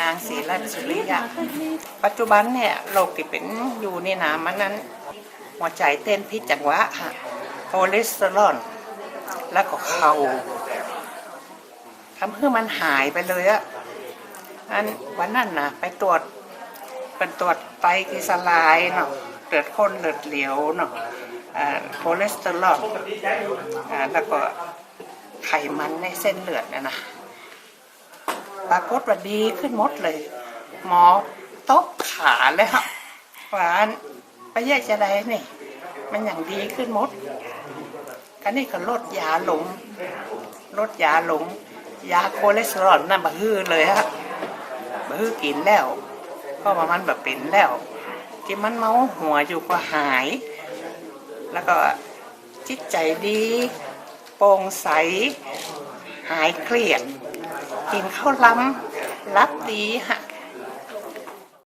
นางศรีรัตน์สุริยะปัจจุบันเนี่ยโรคที่เป็นอยู่นี่นะมันนั้น หัวใจเต้นพิษจังหวะฮะคอเลสเตอรอลแล้วก็เขาทำให้มันหายไปเลยอะอันวันนั้นนะไปตรวจเป็นตรวจไตรกลีเซอไรด์เนาะเลือดข้นเลือดเหลวเนาะคอเลสเตอรอลแล้วก็ไขมันในเส้นเลือดนะนะ ปรากฏว่าดีขึ้นหมดเลย หมอตบขาเลยครับหวานไปแยกจะได้นี่ มันอย่างดีขึ้นหมดกันนี่ก็ลดยาหลงลดยาหลง ยาโคเลสเตอรอลนั่นบะฮือเลยฮะบะฮือกินแล้วเพระว่ามันแบบเป็นแล้วที่มันเมาหัวอยู่ก็หาย แล้วก็จิตใจดี โปร่งใส หายเครียด กินข้าวล้ำรับดีฮะ